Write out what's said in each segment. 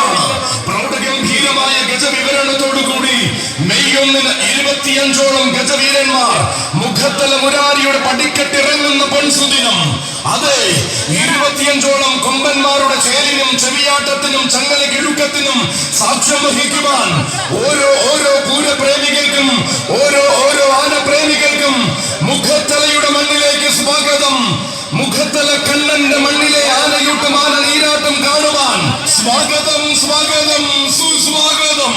വരികയാണ് ഗജവിവരണത്തോടു കൂടി മെയ് ഒന്നിന് ഇരുപത്തിയഞ്ചോളം ഗജവീരന്മാർ മുഖത്തല മുരാരിയുടെ പടിക്കെട്ടിറങ്ങുന്ന പൊൻസുദിനം. അതെ ഇരുപത്തിയഞ്ചോളം കൊമ്പന്മാരുടെ ചേലിനും ചെവിയാട്ടത്തിനും ചങ്ങല കിഴുക്കത്തിനും സാക്ഷ്യം വഹിക്കുവാൻ ഓരോ ഓരോ പൂരപ്രേമികൾക്കും ഓരോ ഓരോ ആനപ്രേമികൾക്കും മുഖത്തലയുടെ മണ്ണിലേക്ക് സ്വാഗതം. മുഖത്തല കണ്ണന്റെ മണ്ണിലെ ആനയൂട്ടും ആന നീരാട്ടം കാണുവാൻ സ്വാഗതം സ്വാഗതം സുസ്വാഗതം.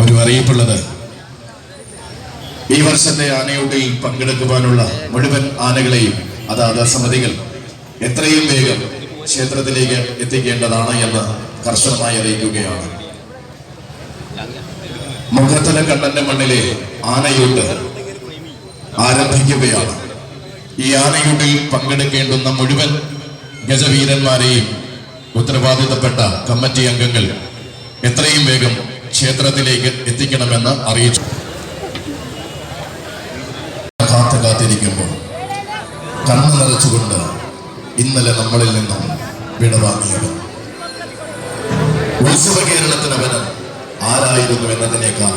ഒരു അറിയിപ്പുള്ളത്. ഈ വർഷത്തെ ആനയൂട്ടിൽ പങ്കെടുക്കുവാനുള്ള മുഴുവൻ ആനകളെയും അതാത് സമിതികൾ എത്രയും വേഗം ക്ഷേത്രത്തിലേക്ക് എത്തിക്കേണ്ടതാണ് എന്ന് കർശനമായി അറിയിക്കുകയാണ്. മുഖത്തല കണ്ണന്റെ മണ്ണിലെ ആനയൂട്ട് ആരംഭിക്കുകയാണ്. ഈ ആനയൂട്ടിൽ പങ്കെടുക്കേണ്ടുന്ന മുഴുവൻ ഗജവീരന്മാരെയും ഉത്തരവാദിത്തപ്പെട്ട കമ്മിറ്റി അംഗങ്ങൾ എത്രയും വേഗം ക്ഷേത്രത്തിലേക്ക് എത്തിക്കണമെന്ന് അറിയിച്ചു. കാത്തു കാത്തിരിക്കുമ്പോൾ കണ്ണു നിറച്ചുകൊണ്ട് ഇന്നലെ നമ്മളിൽ നിന്നും വിടവാങ്ങിയവൻ ഉത്സവ കേരളത്തിനവന് ആരായിരുന്നു എന്നതിനേക്കാൾ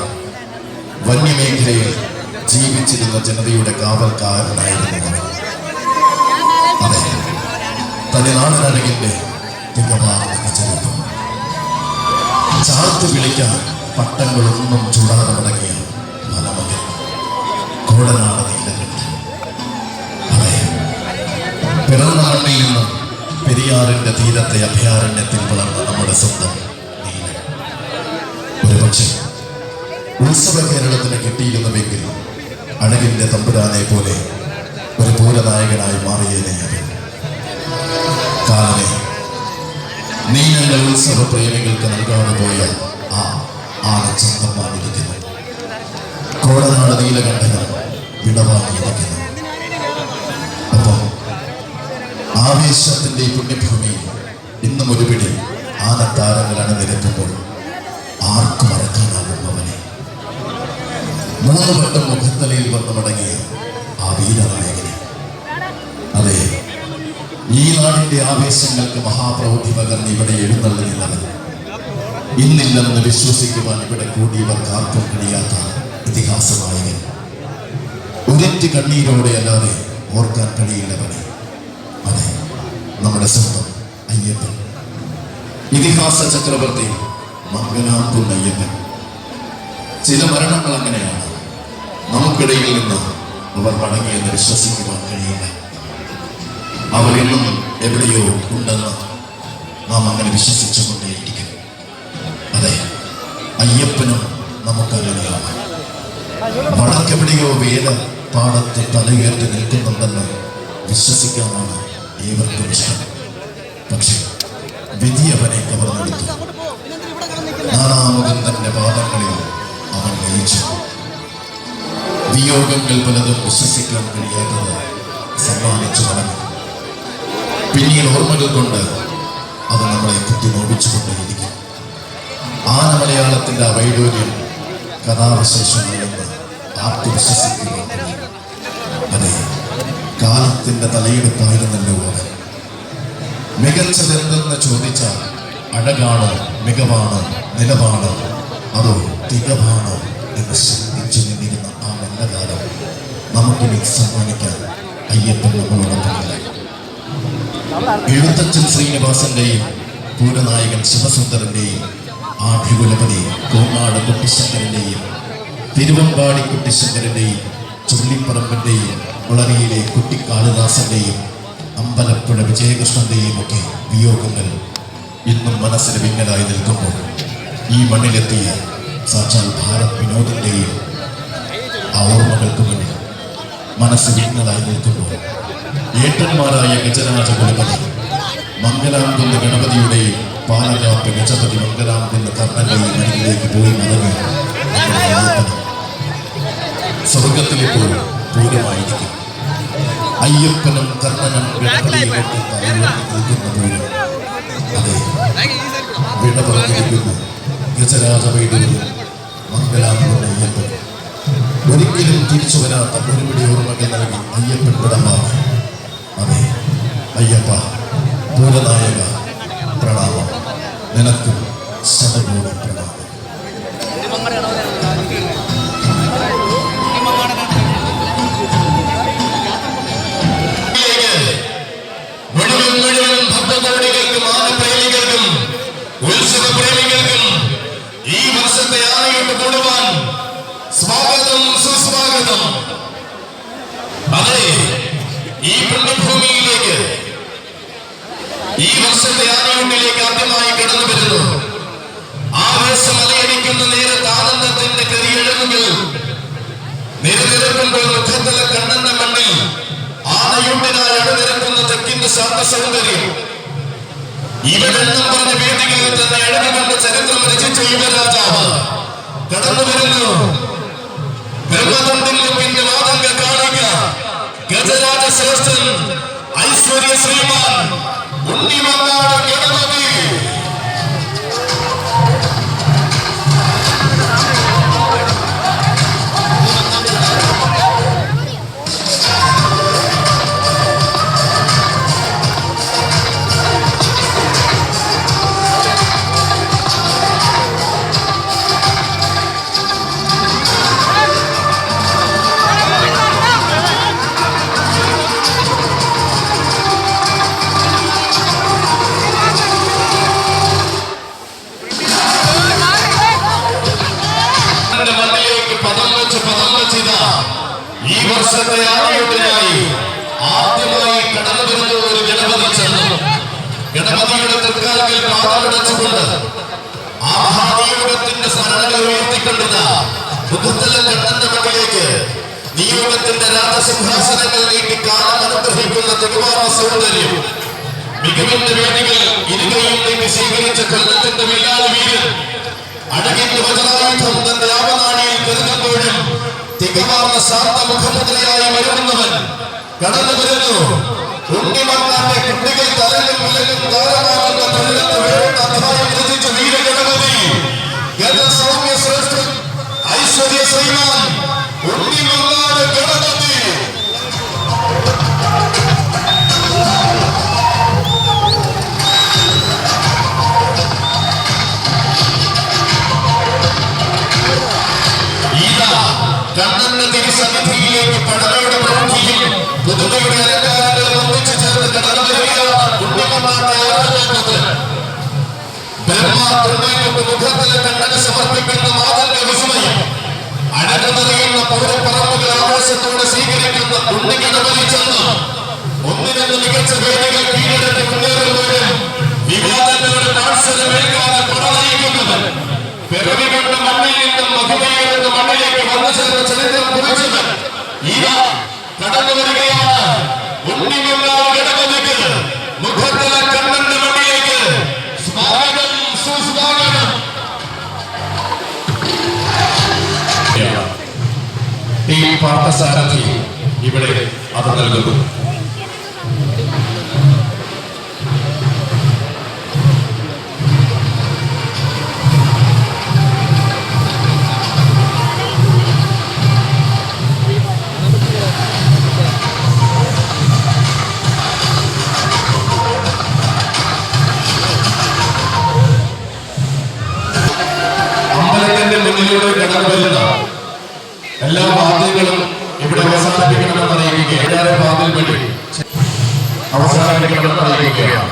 വന്യമേഖലയിൽ ജീവിച്ചിരുന്ന ജനതയുടെ കാവൽക്കാരനായിരുന്നു തികമാർന്ന ചെറുപ്പം ചാർത്ത് വിളിക്കാൻ പട്ടങ്ങളൊന്നും ചൂടാതെ മടങ്ങിയ മലമകൻ കോടനാട് പിറന്ന മണ്ണിൽ നിന്നും പെരിയാറിന്റെ തീരത്തെ അഭയാരണ്യത്തിൽ വളർന്ന നമ്മുടെ സ്വന്തം ഒരുപക്ഷെ ഉത്സവ കേരളത്തിന് കിട്ടിയിരുന്നുവെങ്കിൽ അഴകിന്റെ തമ്പുരാനെ പോലെ ഒരു പൂരനായകനായി മാറിയേനെ അത് കാലനെ നീ ഞങ്ങൾ ഉത്സവ പ്രേമികൾക്ക് നൽകാതെ പോയ ആ ആന സ്വന്തമായിരിക്കുന്നു കോടനാട് നീലകണ്ഠന വിടവാങ്ങിയിരിക്കുന്നു ഒപ്പം ആവേശത്തിന്റെ പുണ്യഭൂമി പുണ്യഭൂമിയിൽ ഇന്നും ഒരുപിടി ആനത്താരങ്ങൾ അണിനിരത്തുമ്പോൾ ആർക്കും മറക്കാനാകുന്നവനെ മൂന്ന് വട്ടം മുഖത്തലയിൽ വന്ന് മടങ്ങിയ ആ വീരനായകനെ. അതെ ഈ നാടിന്റെ ആവേശങ്ങൾക്ക് മഹാപ്രൗഢി പകർന്ന് ഇവിടെ എഴുന്നള്ളുന്നവൻ ഇന്നില്ലെന്ന് വിശ്വസിക്കുവാൻ ഇവിടെ കൂടിയവർക്ക് ആർക്കും കഴിയാത്ത ഇതിഹാസ നായകൻ ഒരറ്റ് കണ്ണീരോടെ അല്ലാതെ ഓർക്കാൻ കഴിയില്ലവനെ. അതെ നമ്മുടെ സ്വന്തം അയ്യപ്പൻ. ഇതിഹാസ ചക്രവർത്തി മംഗലാംകുന്ന് അയ്യപ്പൻ ചില മരണങ്ങൾ അങ്ങനെയാണ്. നമുക്കിടയിൽ നിന്ന് അവർ മടങ്ങിയെന്ന് വിശ്വസിക്കുവാൻ കഴിയില്ല. അവരിന്നും എവിടെയോ ഉണ്ടെന്ന് നാം അങ്ങനെ വിശ്വസിച്ചുകൊണ്ടേയിരിക്കും. അതെ അയ്യപ്പനും നമുക്കങ്ങനെയാണ്. വടക്കെവിടെയോ വേദ പാടത്ത് തലയുയർത്തി നിൽക്കുന്നുണ്ടെന്ന് വിശ്വസിക്കാനാണ് ഏവർക്കും ഇഷ്ടം. പക്ഷെ വിധി അവനെ കവർന്നെടുത്തു. നാനാമുഖം തന്റെ പാദങ്ങളിൽ അവൻ ലയിച്ചു. വിയോഗങ്ങൾ പലതും വിശ്വസിക്കാൻ കഴിയാത്തത് സമ്മാനിച്ചു മടങ്ങി പിന്നീട് ഓർമ്മകൾ കൊണ്ട് അത് നമ്മളെ കുത്തി നോവിച്ചുകൊണ്ടേയിരിക്കും ആന മലയാളത്തിന്റെ വൈഡൂര്യം കഥാവിശേഷങ്ങളെന്ന് ആർക്കും വിശ്വസിക്കുവാൻ കഴിയും അതെ കാലത്തിന്റെ തലയെടുപ്പായിരുന്നല്ലോ അത്. മികച്ചതെന്തെന്ന് ചോദിച്ചാൽ അഴകാണോ മികവാണ് നിലവാണ്. അതോ തികവാണ് എന്ന് ചിന്തിച്ചു നിന്നിരുന്ന ആ നല്ല കാലം നമുക്കിനി സമ്മാനിക്കാൻ അയ്യപ്പൻ നമ്മളോടൊപ്പമില്ല. എഴുത്തച്ഛൻ ശ്രീനിവാസന്റെയും പൂരനായകൻ ശിവസുന്ദരന്റെയും ആഭികുലപതി കോങ്ങാട് കുട്ടിശങ്കരന്റെയും തിരുവമ്പാടി കുട്ടിശങ്കരന്റെയും ചുള്ളിപ്പറമ്പന്റെയും വളരിയിലെ കുട്ടിക്കാളിദാസന്റെയും അമ്പലപ്പുഴ വിജയകൃഷ്ണന്റെയും ഒക്കെ വിയോഗങ്ങൾ ഇന്നും മനസ്സിന് വിങ്ങലായി നിൽക്കുമ്പോൾ ഈ മണ്ണിലെത്തിയ സാക്ഷാൽ ഭാരത് വിനോദിന്റെയും ആ ഓർമ്മകൾക്ക് മുന്നിൽ മനസ്സ് വിങ്ങലായി നിൽക്കുമ്പോൾ ഏട്ടന്മാരായ ഗജരാജ കുലപതി മംഗലാംകുന്ന് ഗണപതിയുടെയും പാലകാപ്പ് ഗജപതി മംഗലാംകുന്ന് കർണന്റെയും അരികിലേക്ക് പോയി അയ്യപ്പൻ സ്വർഗത്തിലിപ്പോൾ പൂരമായിരിക്കും. അയ്യപ്പനും കർണനും ഗണപതിയും അതെ വിട പറഞ്ഞിരിക്കുന്നു ഗജരാജ വൈദ്യുതി മംഗലാംകുന്ന് അയ്യപ്പൻ ഒരിക്കലും തിരിച്ചു വരാത്ത ഒരുപിടി ഓർമ്മകൾ നൽകി അയ്യപ്പൻ വിടമാറി അതെ അയ്യപ്പ പൂരനായക പ്രണാമം നിനക്കും സൗന്ദര്യം ഇവരെണ്ണം പറഞ്ഞ വേദികളിൽ ചരിത്രം രചിച്ച യുവരാജാവ് കടന്നു വരുന്നു. ബ്രഹ്മദണ്ഡിൽ പിന്നെ കാണിക്ക ഗജരാജ ശ്രേഷ്ഠൻ ഐശ്വര്യ ശ്രീമാൻ ഉണ്ണിമങ്ങാട് ഗണപതി. വർഷത്തെ ആനയൂട്ടിനായി ആദ്യമായി കടന്നു ഒരു ഗണപതി ചെന്നു. ഗണപതിയുടെ തൃക്കാലത്തിൽ പാദമടച്ചുകൊണ്ട് ആ മഹാനിയോഗത്തിന്റെ സ്മരണകൾ ഉയർത്തിക്കൊണ്ടത് മുഖത്തല കട്ടന്റെ മുകളിലേക്ക് നിയോഗത്തിന്റെ രാജസിംഹാസനങ്ങൾ നീട്ടി കാലം അനുഗ്രഹിക്കുന്ന തിരുവാറ സൗന്ദര്യം. മികവിന്റെ വേദികൾ ഇരുകയും നീട്ടി സ്വീകരിച്ച കൊല്ലത്തിന്റെ വില്ലാളി വീരൻ. അടകിന്റെ വചനായുധം തന്റെ ആവനാഴിയിൽ കരുതുമ്പോഴും തികമാർന്ന ശാന്ത മുഖമുദ്രയായി വരുന്നവൻ കടന്നു വരുന്നു. ഉണ്ണിമന്നാന്റെ കുട്ടികൾ തലലും വിലലും താരമാകുന്ന തൊഴിലത്ത് വേണ്ട അധ്യായം രചിച്ച വീരഗണപതി ഗജസൗമ്യ ശ്രേഷ്ഠൻ ഐശ്വര്യ ശ്രീമാൻ കണ്ണന്റെ തിരുസന്നിധിയിലേക്ക് പടലയുടെ പ്രൗഢിയും പുതുമയുടെ അലങ്കാരങ്ങളും ഒന്നിച്ചു ചേർന്ന് കടന്നു വരികയാണ് ആരാധനക്ക് ബ്രഹ്മാതുണ്ടയ്ക്ക് മുഖത്തിലെ കണ്ണന് സമർപ്പിക്കുന്ന മാതന്റെ വിസ്മയം അഴകുന്നറിയുന്ന പൗരപ്പറമ്പുകൾ ആവേശത്തോടെ സ്വീകരിക്കുന്ന ഉണ്ണിഗണപതി ചെന്ന് ഒന്നിനൊന്ന് മികച്ച വേദികൾ കീഴടക്കി മുന്നേറുന്നവരും വിവാദങ്ങളുടെ പാഴ്സലമേൽക്കാതെ പടനയിക്കുന്നവർ പിറവി കൊണ്ട മണ്ണിൽ നിന്നും മഹിമയുടെ മണ്ണിലേക്ക് വന്നു ചേർന്ന ചരിത്രം കുറിച്ചവർ ഇതാ കടന്നു വരികയാണ്. ഉണ്ണിമല്ലാ ഗണപതിക്ക് മുഖത്തിലെ കണ്ണന്റെ മണ്ണിലേക്ക് സ്വാഗതം ഇവിടെ അത് നൽകുന്നു. എല്ലാ വാദ്യങ്ങളും ഇവിടെ അവസാനിപ്പിക്കണമെന്ന് അറിയിക്കുക ഏഴാറ് വാതിൽ വേണ്ടി അവസാനിപ്പിക്കണമെന്ന് അറിയിക്കുകയാണ്.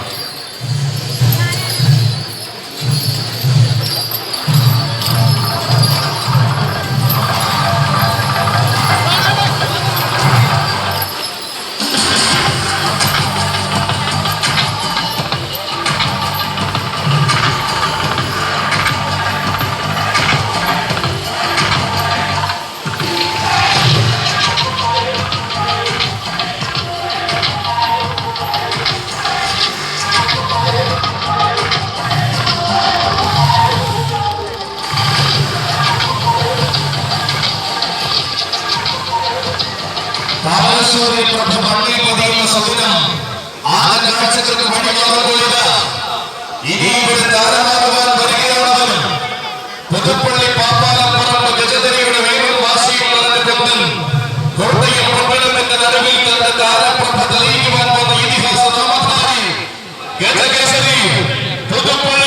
സ്വപ്നം ആദ്യ കാഴ്ചകൾക്ക് പണി മാറുന്നില്ല ഇനി ഇവിടെ പുതുപ്പള്ളി പാപ്പാലപ്പുറം ഗജതരയുടെ വേഗം വാശിയും നടന്നിട്ടുണ്ടെങ്കിൽ കോട്ടയം പട്ടണത്തിന്റെ നടുവിൽ തന്റെ താരപ്രഭ തെളിയിക്കുവാൻ വന്ന ഇതിഹാസ നാമധാരി പുതുപ്പള്ളി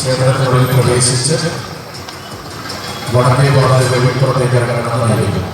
ക്ഷേത്രത്തിനുള്ളിൽ പ്രവേശിച്ച് വടക്കേ വാതിൽ വെളിപ്പുറത്തേക്ക് ഇറങ്ങണമെന്നായിരിക്കും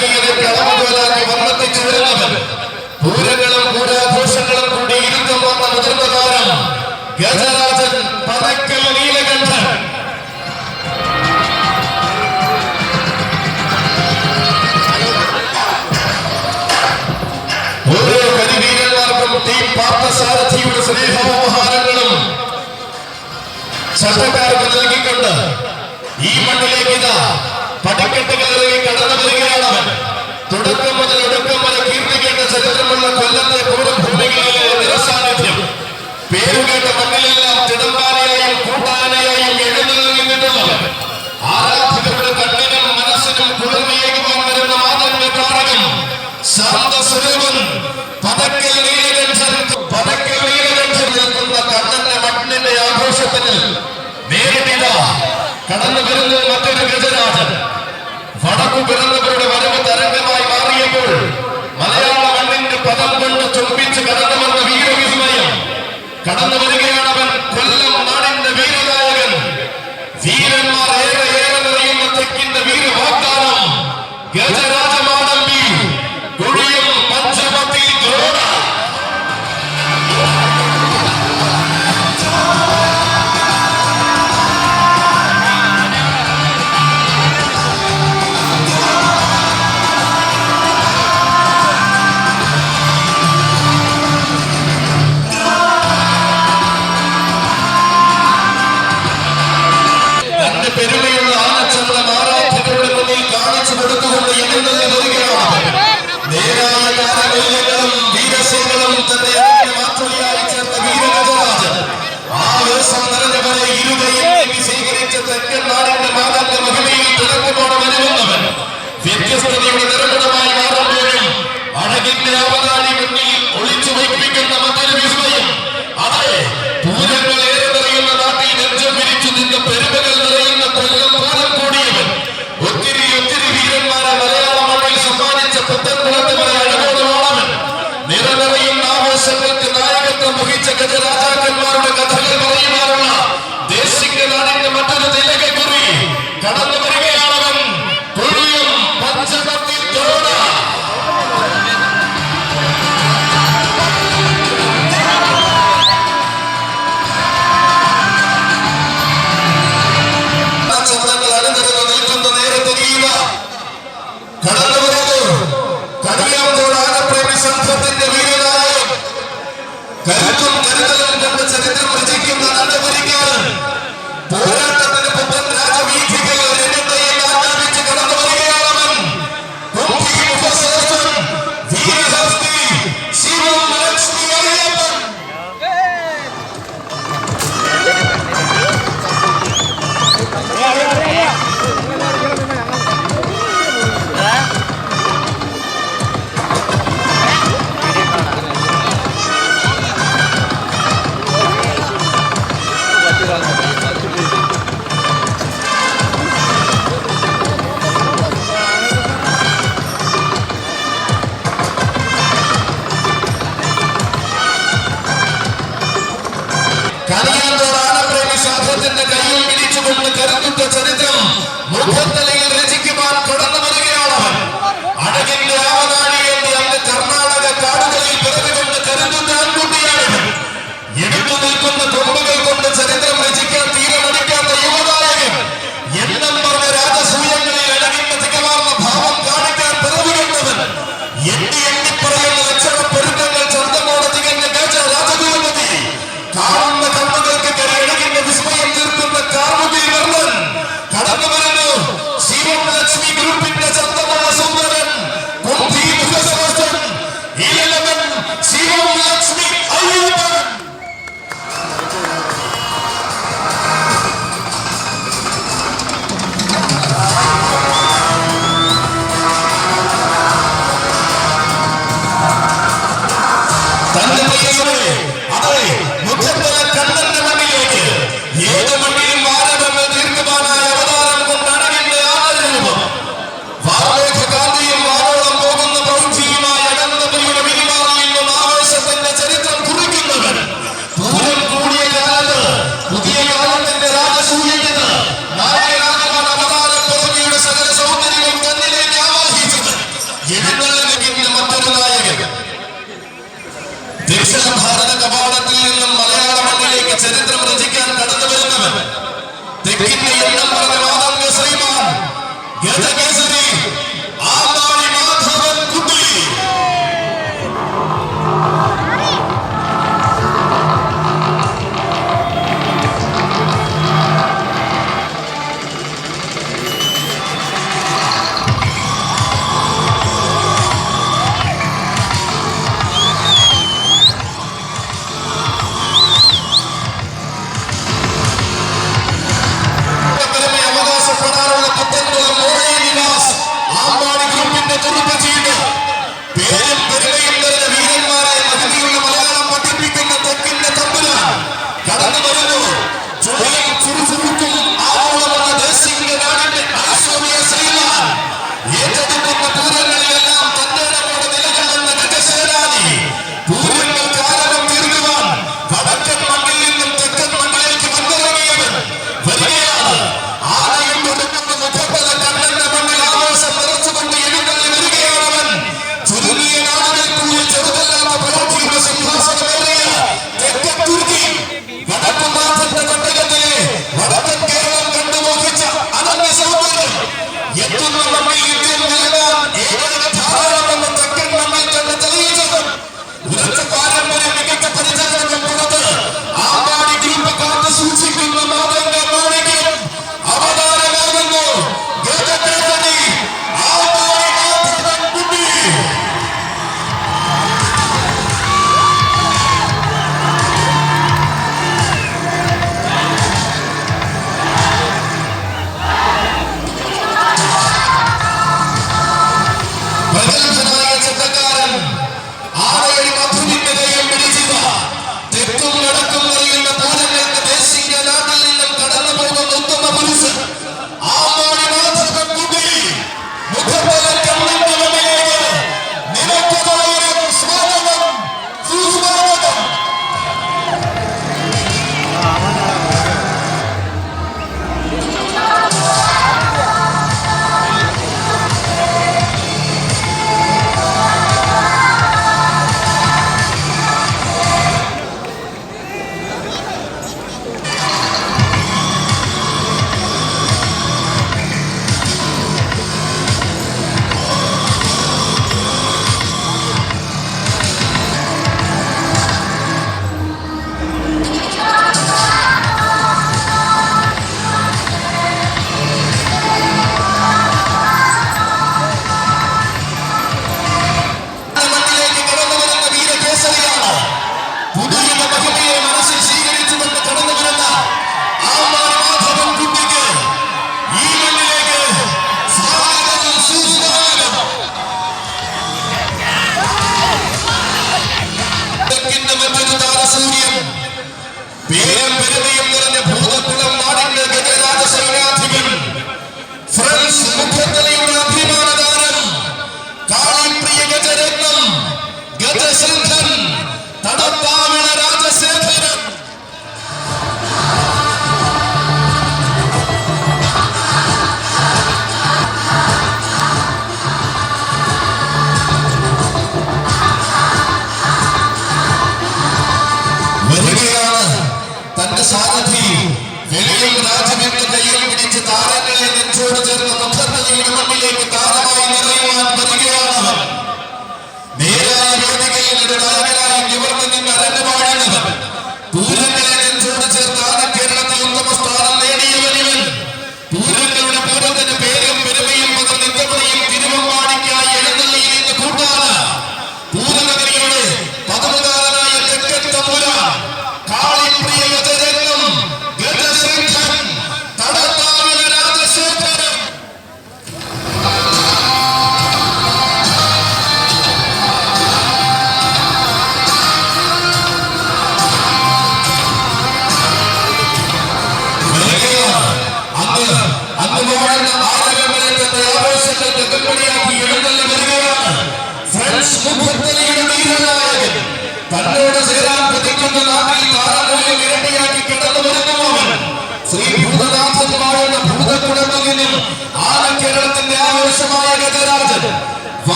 ആത്മീയത കളമുതലാക്കി വർണിച്ചു വരുന്നവൻ. പൂരങ്ങളും പൂരാഘോഷങ്ങളും കൂടി ഇരുന്നു വന്ന മുതിർന്ന താരം ഗജരാജൻ പതക്കൽ നീലകണ്ഠൻ. ഓരോ കരിവീരന്മാർക്കും ടീം പാർത്ഥസാരഥിയുടെ സ്നേഹോപഹാരങ്ങളും ചട്ടക്കാർക്ക് നൽകിക്കൊണ്ട് ഈ മണ്ണിലേക്ക് ഇതാ പടിക്കെട്ട് കയറി കടന്നു വരികയാണ് തുടക്കം മുതൽ ഒടുക്കം വരെ കീർത്തിക്കേണ്ട ചരിത്രമുള്ള കൊല്ലത്തെ പൂർവഭൂമികളിലെ നിരസാന്നിധ്യം. പേരുകേട്ട മണ്ണിലെല്ലാം തിടമ്പാനയായും കൂട്ടാനയായും എഴുന്നള്ളി നിന്നിട്ടുള്ളത്. ആരാധകരുടെ കണ്ണിനും മനസ്സിനും കുളിർമയേകുവാൻ വരുന്ന മാതൃകാരകൻ ശാന്തസ്വരൂപൻ പതക്കൽ നീലകണ്ഠൻ പതക്കൽ കടന്നു വരുന്നത് മറ്റൊരു ഗജരാജൻ. വടക്കു പിറന്നവരുടെ വരവ് തരംഗമായി മാറിയപ്പോൾ മലയാള മണ്ണിന്റെ പദം കൊണ്ട് ചൊമ്പിച്ച് കടന്നു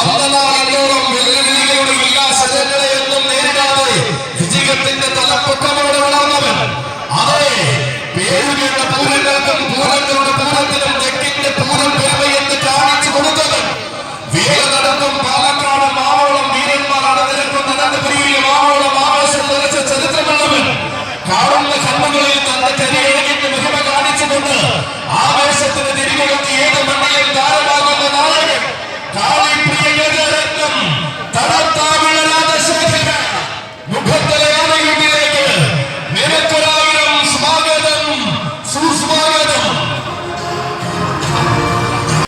பதினாலோரம்